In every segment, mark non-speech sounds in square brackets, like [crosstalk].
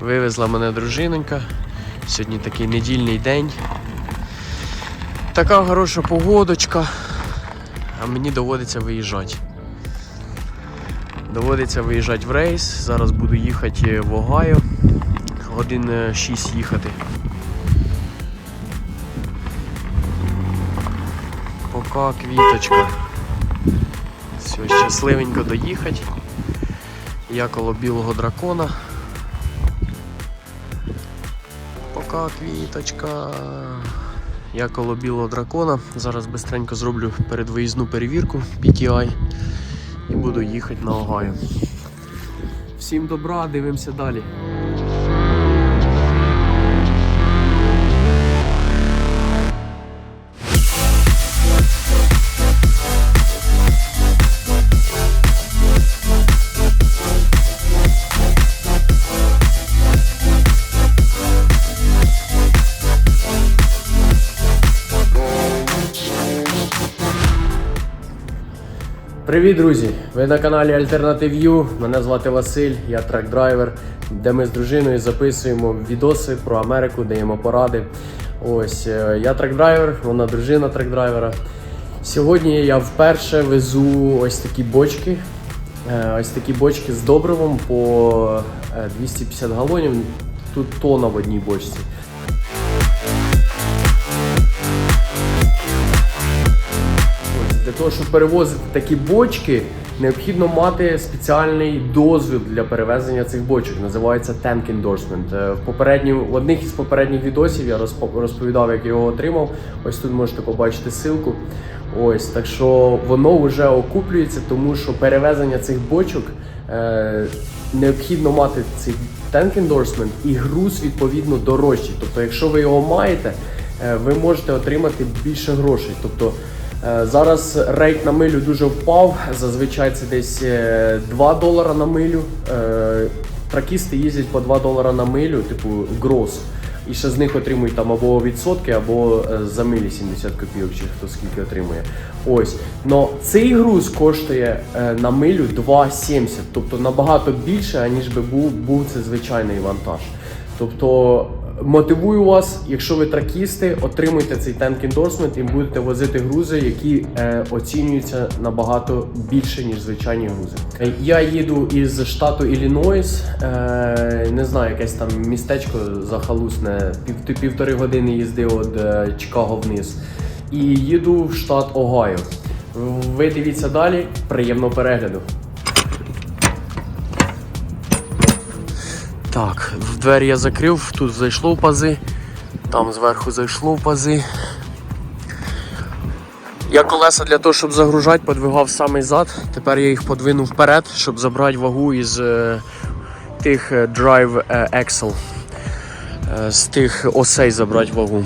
Вивезла мене дружинонька. Сьогодні такий недільний день. Така хороша погодочка, а мені доводиться виїжджати. Доводиться виїжджати в рейс. Зараз буду їхати в Огайо. Годин 6 їхати. Пока квіточка. Все, щасливенько доїхати. Я коло білого дракона. Пока квіточка. Я коло білого дракона. Зараз бистренько зроблю передвиїзну перевірку PTI і буду їхати на Огайо. Всім добра, дивимося далі. Привіт, друзі! Ви на каналі Alternative Мене звати Василь, я трек-драйвер, де ми з дружиною записуємо відоси про Америку, даємо поради. Ось е, я трек-драйвер, вона дружина трек-драйвера. Сьогодні я вперше везу ось такі бочки. Е, Ось такі бочки з добривом по е, 250 галонів. Тут тона в одній бочці. Того, щоб перевозити такі бочки, необхідно мати спеціальний дозвіл для перевезення цих бочок. Називається Tank Endorsement. Е, В, попередній, в одних із попередніх відосів я розповідав, як я його отримав. Ось тут можете побачити ссылку. Ось, так що воно вже окуплюється, тому що перевезення цих бочок е, необхідно мати цей Tank Endorsement і груз відповідно дорожчий. Тобто, якщо ви його маєте, е, ви можете отримати більше грошей. Тобто Зараз рейт на милю дуже впав. Зазвичай це десь е, 2 долара на милю. Е, Тракісти їздять по 2 долара на милю, типу гроз. І ще з них отримують там або відсотки, або е, за милі 70 копійок, чи хто скільки отримує. Ось. Но цей груз коштує е, на милю 2,70, тобто набагато більше, аніж би був, був це звичайний вантаж. Тобто мотивую вас, якщо ви тракісти, отримуйте цей танк ендорсмент і будете возити грузи, які е, оцінюються набагато більше, ніж звичайні грузи. Е, Я їду із штату Іллінойс, е, не знаю, якесь там містечко захалусне, пів, півтори години їзди від е, Чикаго вниз. І їду в штат Огайо. Ви дивіться далі, приємного перегляду. Так, в двері я закрив, тут зайшло в пази, там зверху зайшло в пази. Я колеса для того, щоб загружати, подвигав самий зад. Тепер я їх подвинув вперед, щоб забрати вагу із е, тих е, Drive е, Axle. Е, з тих осей забрати вагу.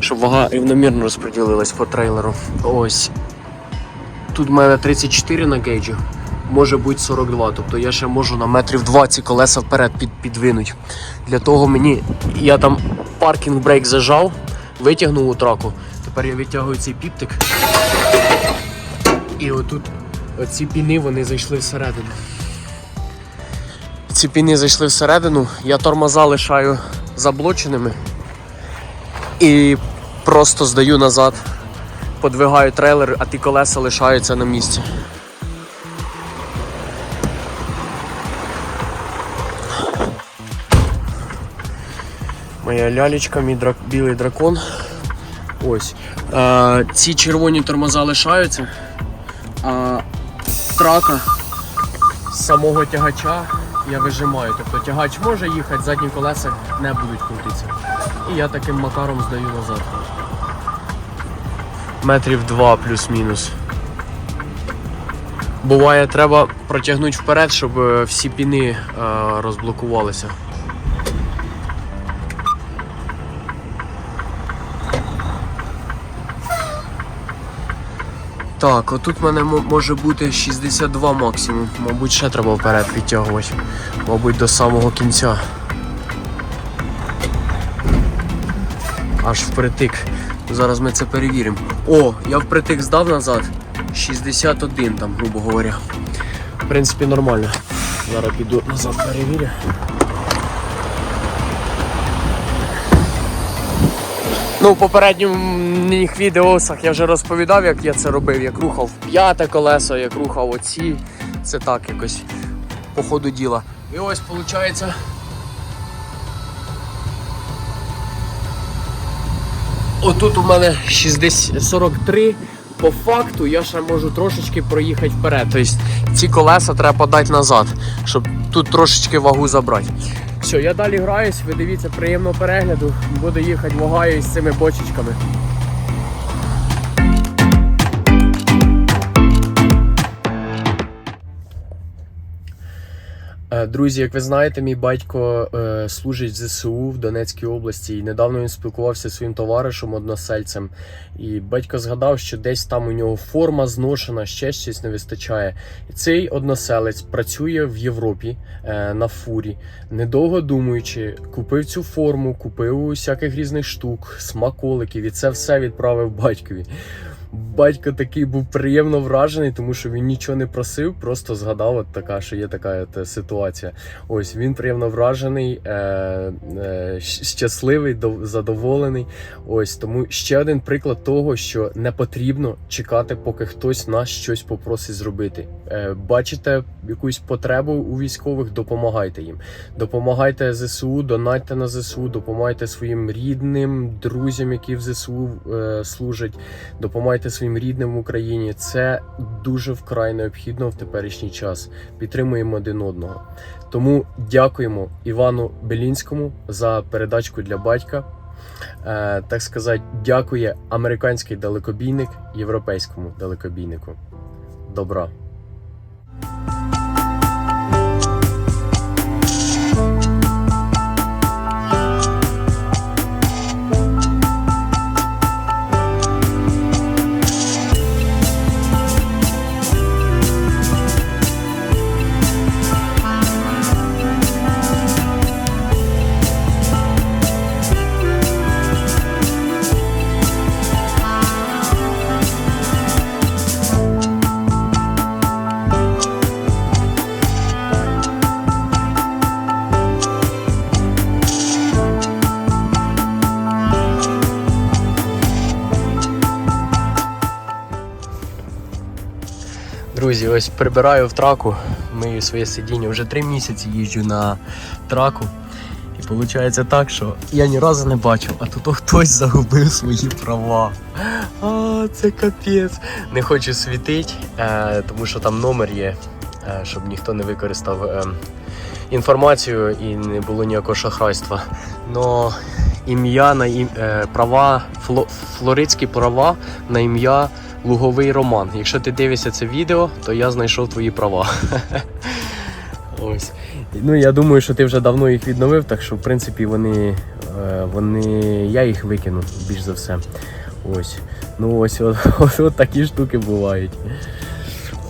Щоб вага рівномірно розподілилась по трейлеру. Ось. Тут в мене 34 на гейджі, може бути 42. Тобто я ще можу на метрів 20 колеса вперед під, підвинуть. Для того мені я там паркінг брейк зажав, витягнув у траку. Тепер я витягую цей піптик. І отут оці піни вони зайшли всередину. Ці піни зайшли всередину, я тормоза лишаю заблоченими і просто здаю назад подвигаю трейлер, а ті колеса лишаються на місці. Моя лялечка, мій драк... білий дракон. Ось. Е, ці червоні тормоза лишаються, а трака самого тягача я вижимаю. Тобто тягач може їхати, задні колеса не будуть крутитися. І я таким макаром здаю назад метрів два плюс-мінус. Буває, треба протягнути вперед, щоб е, всі піни е, розблокувалися. Так, отут в мене може бути 62 максимум. Мабуть, ще треба вперед підтягувати. Мабуть, до самого кінця. Аж впритик. Зараз ми це перевіримо. О, я впритик здав назад. 61 там, грубо говоря. В принципі, нормально. Зараз піду назад перевірю. Ну, в попередніх відеосах я вже розповідав, як я це робив, як рухав п'яте колесо, як рухав оці. Це так якось по ходу діла. І ось виходить. Отут у мене 60, 43. По факту я ще можу трошечки проїхати вперед. Тобто ці колеса треба подати назад, щоб тут трошечки вагу забрати. Все, я далі граюсь, ви дивіться приємного перегляду. Буду їхати в Огайо з цими бочечками. Друзі, як ви знаєте, мій батько е, служить в ЗСУ в Донецькій області. І недавно він спілкувався зі своїм товаришем односельцем. І батько згадав, що десь там у нього форма зношена, ще щось не вистачає. І цей односелець працює в Європі е, на фурі, недовго думаючи, купив цю форму, купив усяких різних штук, смаколиків, і це все відправив батькові. Батько такий був приємно вражений, тому що він нічого не просив, просто згадав, от така, що є така от ситуація. Ось він приємно вражений, е, е, щасливий, задоволений. Ось тому ще один приклад того, що не потрібно чекати, поки хтось нас щось попросить зробити. Е, бачите якусь потребу у військових, допомагайте їм. Допомагайте ЗСУ, донатьте на ЗСУ, допомагайте своїм рідним, друзям, які в ЗСУ е, служать. Допомагайте своїм рідним в Україні. Це дуже вкрай необхідно в теперішній час. Підтримуємо один одного. Тому дякуємо Івану Белінському за передачку для батька. Е, так сказати, дякує американський далекобійник європейському далекобійнику. Добра. Друзі, ось прибираю в траку, мию своє сидіння. Вже три місяці їжджу на траку. І виходить так, що я ні разу не бачив, а тут хтось загубив свої права. А, це капець. Не хочу світити, е, тому що там номер є, е, щоб ніхто не використав е, інформацію і не було ніякого шахрайства. Но ім'я на ім, права, фло, флоридські права на ім'я Луговий Роман. Якщо ти дивишся це відео, то я знайшов твої права. [laughs] Ось. Ну я думаю, що ти вже давно їх відновив, так що в принципі вони, е, вони я їх викину більш за все. Ось. Ну ось от, [laughs] от, от такі штуки бувають.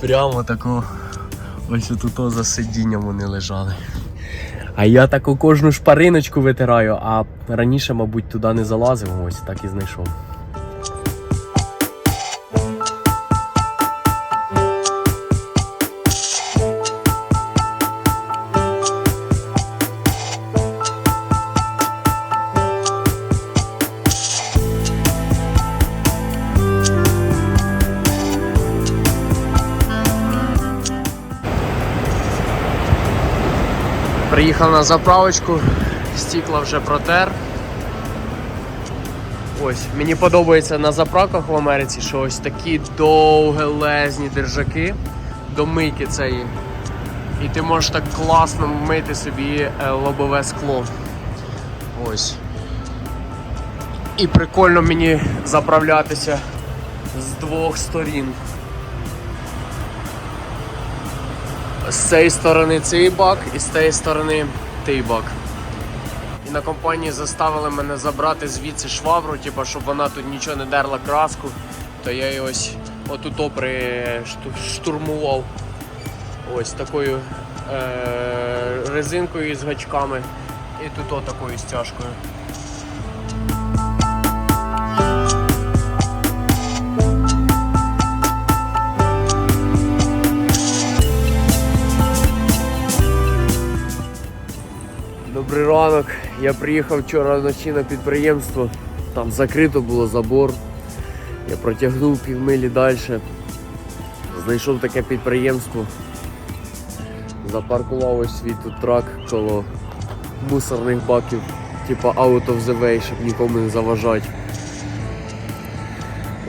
Прямо тако. Ось тут за сидінням вони лежали. А я таку кожну шпариночку витираю, а раніше, мабуть, туди не залазив, ось так і знайшов. Приїхав на заправочку, стікла вже протер. Ось, мені подобається на заправках в Америці, що ось такі довгелезні держаки до мийки цієї. І ти можеш так класно мити собі е, лобове скло. Ось. І прикольно мені заправлятися з двох сторін. З цієї сторони цей бак і з цієї сторони той бак. І на компанії заставили мене забрати звідси швабру, типу, щоб вона тут нічого не дерла краску. То я її ось отут штурмував ось такою е- резинкою з гачками і тут отакою стяжкою. Ранок. Я приїхав вчора вночі на підприємство. Там закрито було забор. Я протягнув півмилі далі. Знайшов таке підприємство. Запаркував ось свій тут трак коло мусорних баків, типа out of the way, щоб нікому не заважати.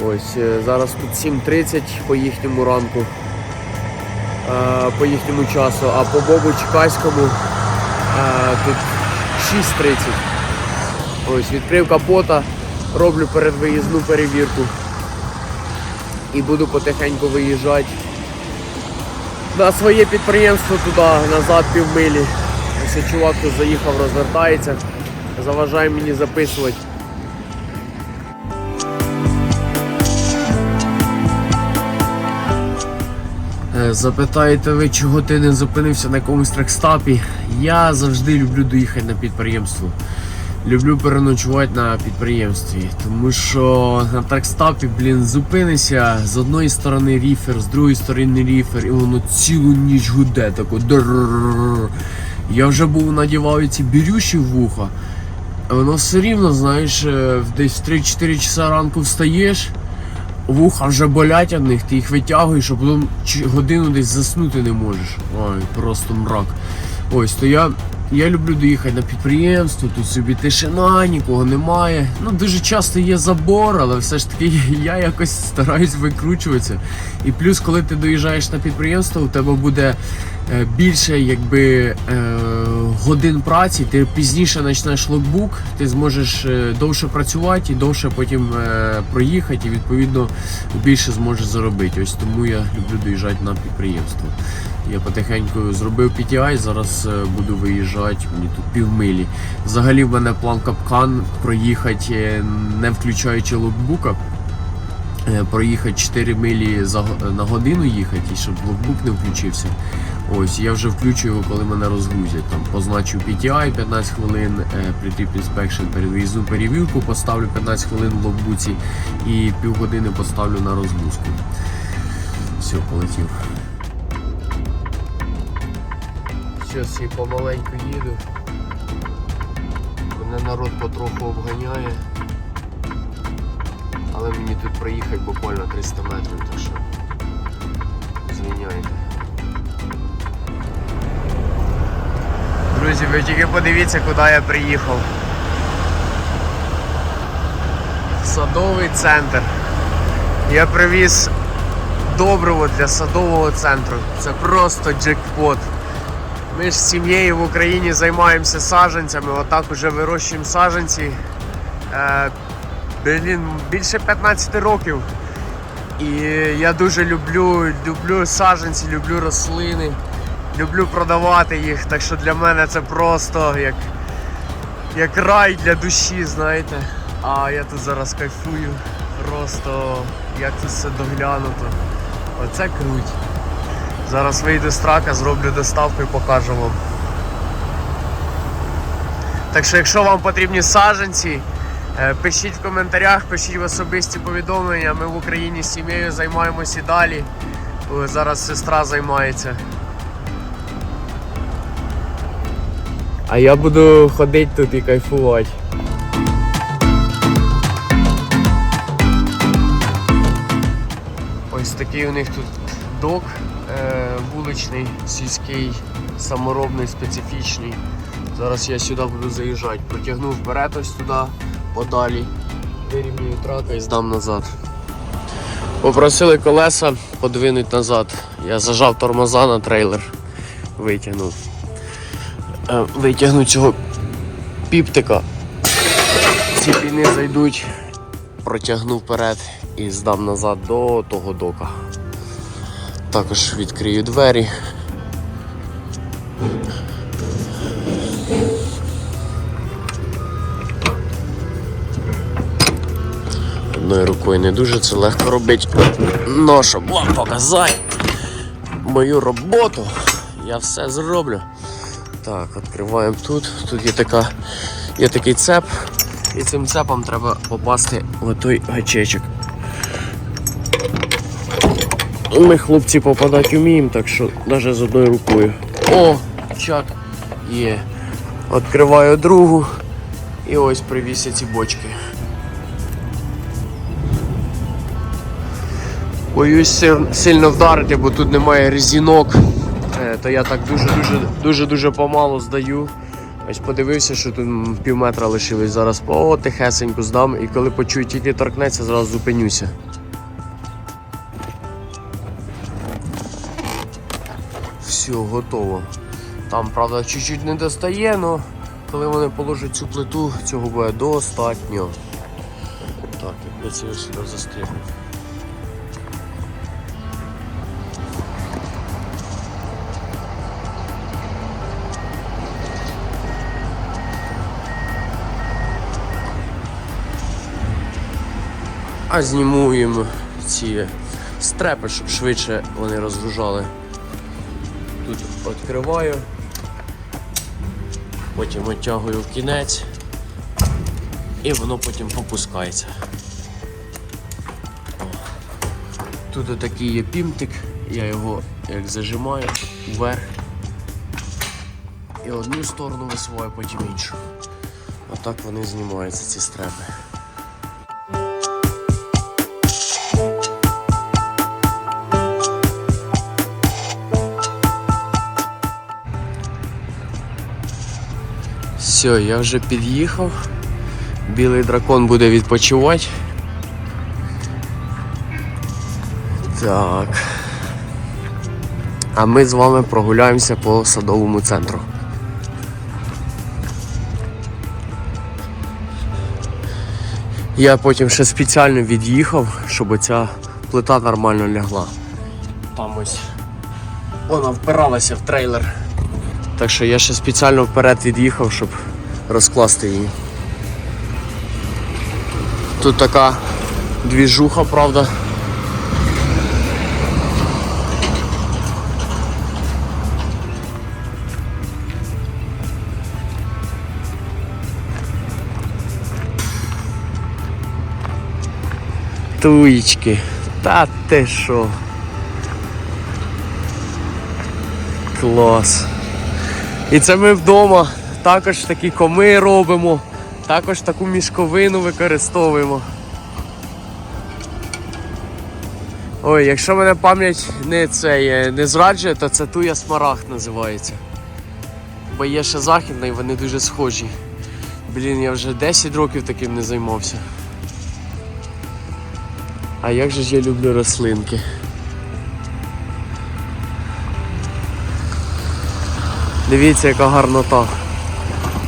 Ось е, зараз тут 7.30 по їхньому ранку, е, по їхньому часу, а по Бобу Чекаському е, тут 6.30. Ось відкрив капота, роблю передвиїзну перевірку і буду потихеньку виїжджати на своє підприємство туди, назад півмилі. Ось чувак тут заїхав, розвертається, заважає мені записувати. Запитаєте ви, чого ти не зупинився на якомусь трекстапі? Я завжди люблю доїхати на підприємство. Люблю переночувати на підприємстві, тому що на трекстапі, блін, зупинися з одної сторони ріфер, з другої сторони ріфер, і воно цілу ніч гуде, тако. Я вже був надівав ці бірюші вуха, воно все рівно, знаєш, е, десь в 3-4 часа ранку встаєш, вуха вже болять від них, ти їх витягуєш, а потім годину десь заснути не можеш. Ой, просто мрак. Ось, то я, я люблю доїхати на підприємство, тут собі тишина, нікого немає. Ну, дуже часто є забор, але все ж таки [laughs] я якось стараюсь викручуватися. І плюс, коли ти доїжджаєш на підприємство, у тебе буде більше якби, е, годин праці, ти пізніше почнеш локбук, ти зможеш е, довше працювати і довше потім е, проїхати, і відповідно більше зможеш заробити. Ось тому я люблю доїжджати на підприємство. Я потихеньку зробив PTI, зараз е, буду виїжджати, мені тут півмилі. Взагалі в мене план капкан проїхати, е, не включаючи локбука. Е, Проїхати 4 милі за, на годину їхати, і щоб локбук не включився. Ось, я вже включу його, коли мене розгрузять. Там позначу PTI 15 хвилин, е, pre-trip inspection, передвіїзну перевірку, поставлю 15 хвилин в локбуці і півгодини поставлю на розгрузку. Все, полетів. Зараз я помаленьку їду. Мене народ потроху обганяє. Але мені тут проїхати буквально 300 метрів, так що звиняйте. Друзі, ви тільки подивіться, куди я приїхав. Садовий центр. Я привіз добриво для садового центру. Це просто джекпот. Ми ж з сім'єю в Україні займаємося саджанцями, отак уже вирощуємо саджанці. Блін, більше 15 років. І я дуже люблю, люблю саджанці, люблю рослини, люблю продавати їх. Так що для мене це просто як, як рай для душі, знаєте. А я тут зараз кайфую. Просто як тут все доглянуто. Оце круть. Зараз вийду з трака, зроблю доставку і покажу вам. Так що, якщо вам потрібні саджанці, е, пишіть в коментарях, пишіть в особисті повідомлення. Ми в Україні з сім'єю займаємося і далі. Зараз сестра займається. А я буду ходити тут і кайфувати. Ось такий у них тут док е, вуличний, сільський, саморобний, специфічний. Зараз я сюди буду заїжджати. Протягну вперед ось туди, подалі, вирівнюю трака і здам назад. Попросили колеса подвинуть назад. Я зажав тормоза на трейлер, витягнув. Е, витягну цього піптика. Ці піни зайдуть, протягну вперед і здам назад до того дока. Також відкрию двері. Одною рукою не дуже це легко робити. Но щоб вам показати мою роботу, я все зроблю. Так, відкриваємо тут. Тут є така, є такий цеп, і цим цепом треба попасти в той гачечок. Ми хлопці попадати вміємо, так що навіть з одною рукою. О, чак є. Відкриваю другу і ось привісять ці бочки. Боюсь сильно вдарити, бо тут немає резинок. Е, То я так дуже-дуже дуже дуже помало здаю. Ось подивився, що тут пів метра лишилось. Зараз потихесеньку здам і коли почую тільки торкнеться, зразу зупинюся. Все, готово. Там, правда, чуть-чуть не достає, але коли вони положать цю плиту, цього буде достатньо. Так, я сюди застрягну. А зніму їм ці стрепи, щоб швидше вони розгружали. Тут відкриваю, потім оттягую в кінець і воно потім попускається. Тут отакий є пімтик, я його як зажимаю вверх і одну сторону висуваю, потім іншу. Отак вони знімаються, ці стрепи. Все, я вже під'їхав. Білий дракон буде відпочивати. Так. А ми з вами прогуляємося по садовому центру. Я потім ще спеціально від'їхав, щоб ця плита нормально лягла. Там ось вона впиралася в трейлер. Так що я ще спеціально вперед від'їхав, щоб розкласти її. Тут така двіжуха, правда. Туїчки. Та ти що? Клас. І це ми вдома також такі коми робимо, також таку мішковину використовуємо. Ой, якщо мене пам'ять не, це, не зраджує, то це туя смарагд називається. Бо є ще західна і вони дуже схожі. Блін, я вже 10 років таким не займався. А як же ж я люблю рослинки. Дивіться, яка гарнота.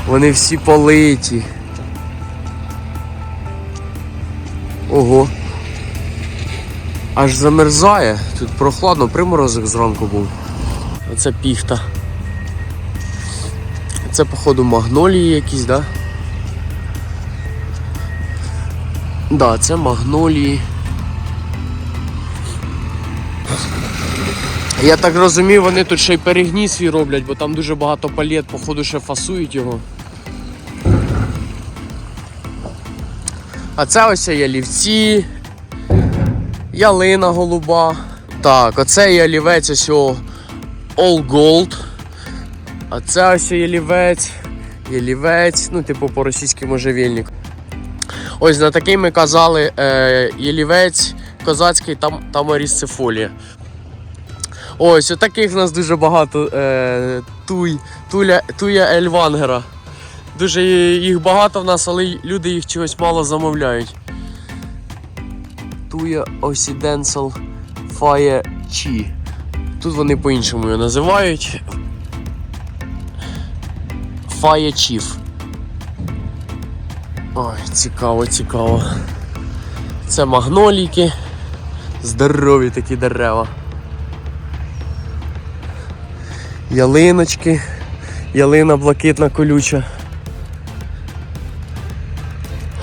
Вони всі политі. Ого. Аж замерзає. Тут прохладно, приморозок зранку був. Оце піхта. Це, походу, магнолії якісь, да? Да, це магнолії. Я так розумію, вони тут ще й перегній свій роблять, бо там дуже багато палет, походу ще фасують його. А це ось ялівці, ялина голуба. Так, оце ялівець ось о All Gold. А це ось ялівець, ялівець, ну, типу по-російськи можжевільник. Ось на такий ми казали е, ялівець козацький там, там тамарісцефолія. Ось, таких в нас дуже багато. Е, туй, туля, туя Ельвангера. Дуже їх багато в нас, але люди їх чогось мало замовляють. Туя Occidental Fire Chi. Тут вони по-іншому його називають. Fire Chief. Ой, цікаво, цікаво. Це магноліки. Здорові такі дерева. Ялиночки, ялина блакитна колюча.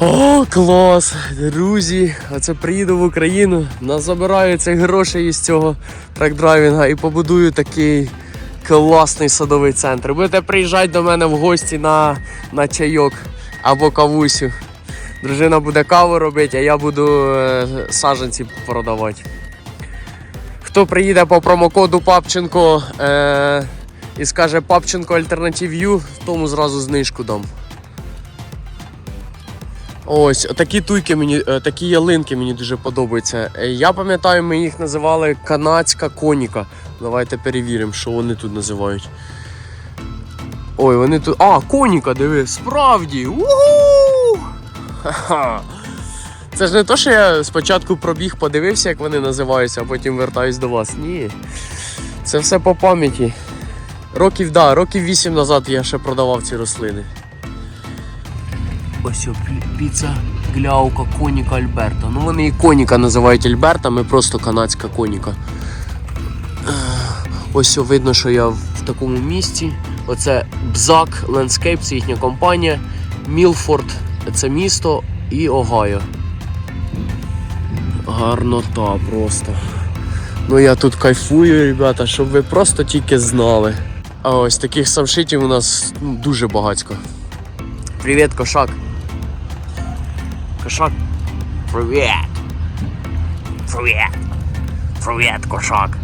О, клас! Друзі! Оце приїду в Україну, назабираю цих грошей із цього трек-драйвінга і побудую такий класний садовий центр. Будете приїжджати до мене в гості на, на чайок або кавусю. Дружина буде каву робити, а я буду е, саджанці продавати. Хто приїде по промокоду Папченко е, і скаже Папченко Альтернатив Ю, тому зразу знижку дам. Ось, такі туйки мені, е, такі ялинки мені дуже подобаються. Е, Я пам'ятаю, ми їх називали канадська коніка. Давайте перевіримо, що вони тут називають. Ой, вони тут. А, коніка, диви, справді! Ха-ха! Це ж не то, що я спочатку пробіг, подивився, як вони називаються, а потім вертаюсь до вас. Ні. Це все по пам'яті. Років, да, років 8 назад я ще продавав ці рослини. Ось о, піца гляука коніка Альберта. Ну вони і коніка називають Альберта, ми просто канадська коніка. Ось о, видно, що я в такому місті. Оце Бзак Landscape, це їхня компанія. Мілфорд це місто і Огайо. Гарнота просто. Ну я тут кайфую, ребята, щоб ви просто тільки знали. А ось таких самшитів у нас ну, дуже багатько. Привіт, кошак. Кошак. Привіт. Привіт. Привіт, кошак.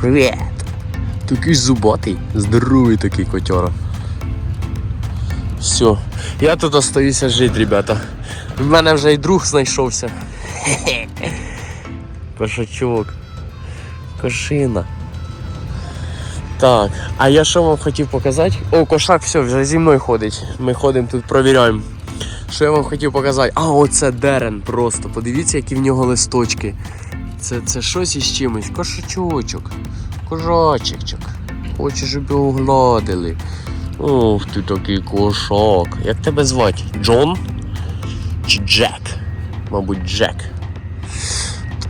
Привіт. Такий зубатий, здоровий такий котяра. Все. Я тут остаюся жити, ребята. В мене вже і друг знайшовся. Кошачок. Кошина. Так, а я що вам хотів показати? О, кошак, все, вже зі мною ходить. Ми ходимо тут, провіряємо. Що я вам хотів показати? А, оце дерен просто. Подивіться, які в нього листочки. Це, це щось із чимось. Кошачочок. Кожачичок. Хоче, щоб його гладили. Ух ти такий кошак. Як тебе звати? Джон? Чи Джек? Мабуть, Джек.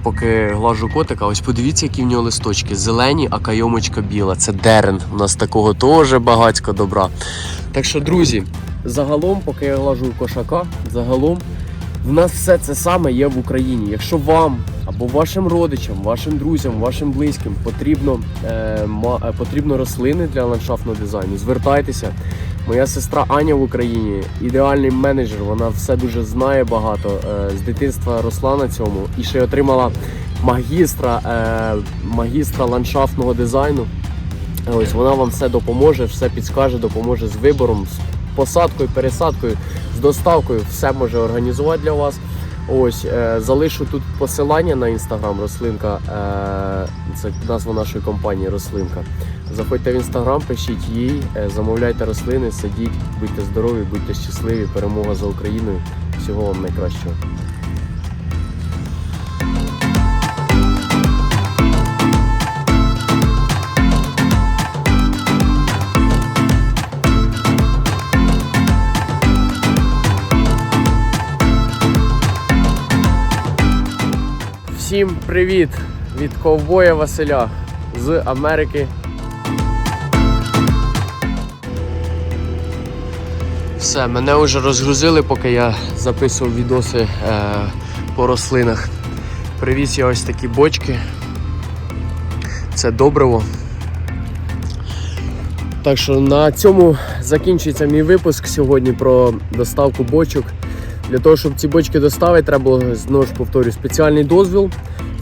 Поки глажу котика, ось подивіться, які в нього листочки. Зелені, а кайомочка біла. Це дерен. У нас такого теж багатько добра. Так що, друзі, загалом, поки я глажу кошака, загалом в нас все це саме є в Україні. Якщо вам або вашим родичам, вашим друзям, вашим близьким потрібно, е, е, потрібно рослини для ландшафтного дизайну, звертайтеся. Моя сестра Аня в Україні ідеальний менеджер. Вона все дуже знає багато. Е, з дитинства росла на цьому і ще й отримала магістра, е, магістра ландшафтного дизайну. Ось вона вам все допоможе, все підскаже, допоможе з вибором, з посадкою, пересадкою, з доставкою, все може організувати для вас. Ось е, залишу тут посилання на інстаграм рослинка. Е, це назва нашої компанії Рослинка. Заходьте в інстаграм, пишіть їй, е, замовляйте рослини, сидіть, будьте здорові, будьте щасливі. Перемога за Україною. Всього вам найкращого. Всім привіт від ковбоя Василя з Америки. Все, мене вже розгрузили, поки я записував відоси е, по рослинах. Привіз я ось такі бочки. Це добриво. Так що на цьому закінчується мій випуск сьогодні про доставку бочок. Для того, щоб ці бочки доставити, треба було знову ж повторюю спеціальний дозвіл.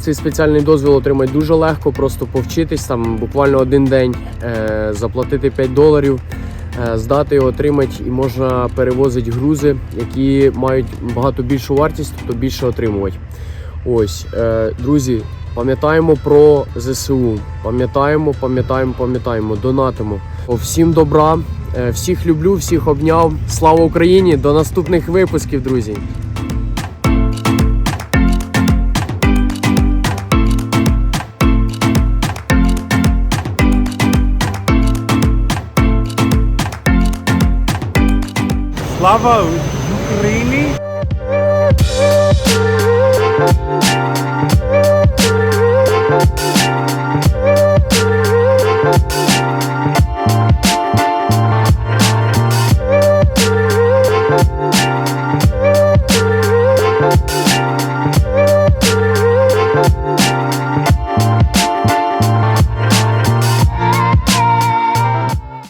Цей спеціальний дозвіл отримати дуже легко, просто повчитись там буквально один день, е, заплатити 5 доларів, е, здати його, отримати, і можна перевозити грузи, які мають багато більшу вартість, тобто більше отримувати. Ось, е, друзі, пам'ятаємо про ЗСУ. Пам'ятаємо, пам'ятаємо, пам'ятаємо, донатимо. Всім добра, всіх люблю, всіх обняв. Слава Україні! До наступних випусків, друзі! Слава Україні!